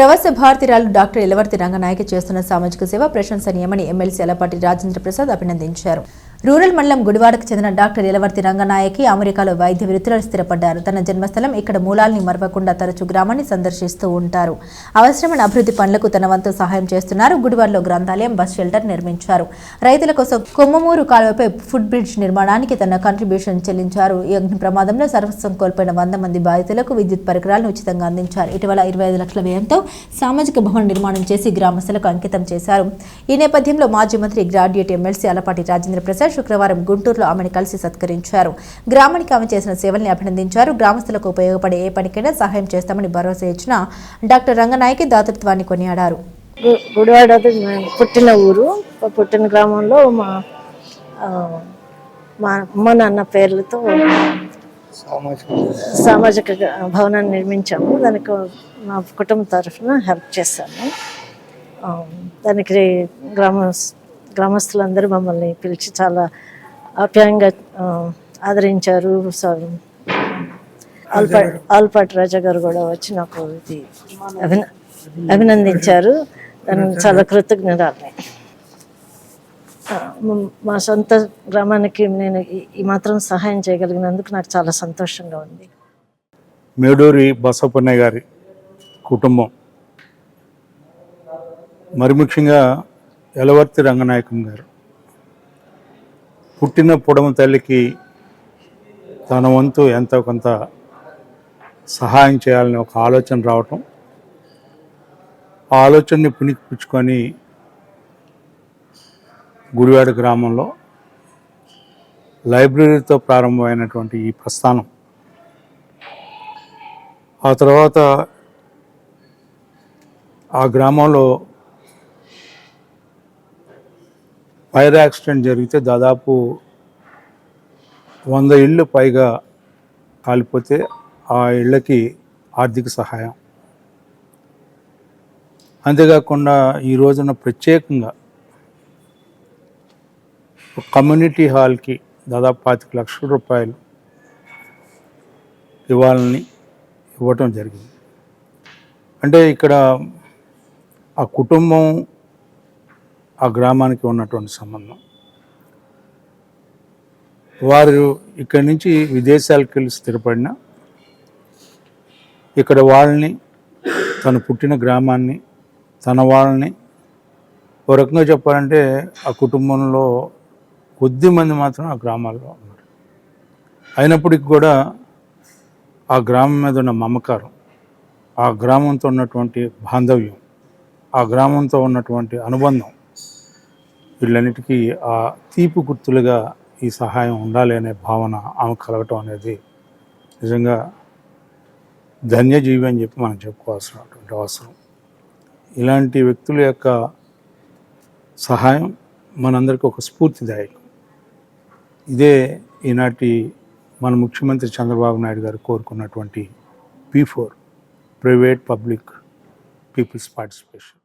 ప్రవాస భారతీయురాలు డాక్టర్ ఇలవర్తి రంగనాయక చేస్తున్న సామాజిక సేవ ప్రశంసనీయమని ఎమ్మెల్సీ ఎలపాటి రాజేంద్ర ప్రసాద్ అభినందించారు. రూరల్ మండలం గుడివాడకు చెందిన డాక్టర్ ఎలవర్తి రంగనాయకి అమెరికాలో వైద్య వృత్తిలో స్థిరపడ్డారు. తన జన్మస్థలం ఇక్కడ మూలాల్ని మరవకుండా తరచూ గ్రామాన్ని సందర్శిస్తూ ఉంటారు. అవసరమైన అభివృద్ధి పనులకు తన వంతు సహాయం చేస్తున్నారు. గుడివాడలో గ్రంథాలయం బస్ షెల్టర్ నిర్మించారు. రైతుల కోసం కొమ్మమూరు కాలువపై ఫుడ్ బ్రిడ్జ్ నిర్మాణానికి తన కంట్రిబ్యూషన్ చెల్లించారు. ఈ అగ్ని ప్రమాదంలో సర్వస్వం కోల్పోయిన వంద మంది బాధితులకు విద్యుత్ పరికరాలను ఉచితంగా అందించారు. ఇటీవల ఇరవై ఐదు లక్షల వ్యయంతో సామాజిక భవన నిర్మాణం చేసి గ్రామస్తులకు అంకితం చేశారు. ఈ నేపథ్యంలో మాజీ మంత్రి గ్రాడ్యుయేట్ ఎమ్మెల్సీ అలపాటి రాజేంద్ర ప్రసాద్ శుక్రవారం గుంటూరులో ఆమెను కలిసి సత్కరించారు. గ్రామానికి ఆమె చేసిన సేవల్ని అభినందించారు. గ్రామస్తులకు ఉపయోగపడే ఏ పనికైనా సహాయం చేస్తామని భరోసా ఇచ్చిన డాక్టర్ రంగనాయకి దాతృత్వాన్ని కొనియాడారు. గుడివాడ పుట్టిన ఊరు. పుట్టిన గ్రామంలో మా మా అమ్మ నాన్న పేర్లతో సామాజిక భవనాన్ని నిర్మించాము. దానికి మా కుటుంబం తరఫున హెల్ప్ చేశాము. దానికి గ్రామ గ్రామస్తులందరూ మమ్మల్ని పిలిచి చాలా ఆప్యాయంగా ఆదరించారు. స- ఆల్పా ఆల్పాటి రాజా గారు కూడా వచ్చి నాకు ఇది అభిన అభినందించారు. దానికి చాలా కృతజ్ఞతలు మా సొంత గ్రామానికి నేను ఈ- ఈ మాత్రం సహాయం చేయగలిగినందుకు నాకు చాలా సంతోషంగా ఉంది. మేడూరి బసవపన్నయ్య గారి కుటుంబం. మరి ముఖ్యంగా ఎలవర్తి రంగనాయకం గారు. పుట్టిన పొడమ తల్లికి తన వంతు ఎంతో కొంత సహాయం చేయాలని ఒక ఆలోచన రావటం ఆ ఆలోచనని పుణికిపుచ్చుకొని గుడివాడ గ్రామంలో లైబ్రరీతో ప్రారంభమైనటువంటి ఈ ప్రస్థానం. ఆ తర్వాత ఆ గ్రామంలో ఫైర్ యాక్సిడెంట్ జరిగితే దాదాపు వంద ఇళ్ళు పైగా కాలిపోతే ఆ ఇళ్ళకి ఆర్థిక సహాయం. అంతేకాకుండా ఈ రోజున ప్రత్యేకంగా కమ్యూనిటీ హాల్కి దాదాపు పాతిక లక్షల రూపాయలు ఇవ్వాలని ఇవ్వటం జరిగింది. అంటే ఇక్కడ ఆ కుటుంబం ఆ గ్రామానికి ఉన్నటువంటి సంబంధం. వారు ఇక్కడి నుంచి విదేశాలకు వెళ్ళి స్థిరపడిన ఇక్కడ వాళ్ళని తను పుట్టిన గ్రామాన్ని తన వాళ్ళని ఓ రకంగా చెప్పాలంటే ఆ కుటుంబంలో కొద్ది మంది మాత్రం ఆ గ్రామాల్లో ఉన్నారు. అయినప్పటికీ కూడా ఆ గ్రామం మీద ఉన్న మమకారం ఆ గ్రామంతో ఉన్నటువంటి బాంధవ్యం ఆ గ్రామంతో ఉన్నటువంటి అనుబంధం వీళ్ళన్నిటికీ ఆ తీపి గుర్తులుగా ఈ సహాయం ఉండాలి అనే భావన ఆమె కలగటం అనేది నిజంగా ధన్యజీవి అని చెప్పి మనం చెప్పుకోవాల్సినటువంటి అవసరం. ఇలాంటి వ్యక్తుల యొక్క సహాయం మనందరికీ ఒక స్ఫూర్తిదాయకం. ఇదే ఈనాటి మన ముఖ్యమంత్రి చంద్రబాబు నాయుడు గారు కోరుకున్నటువంటి P four private public people's participation.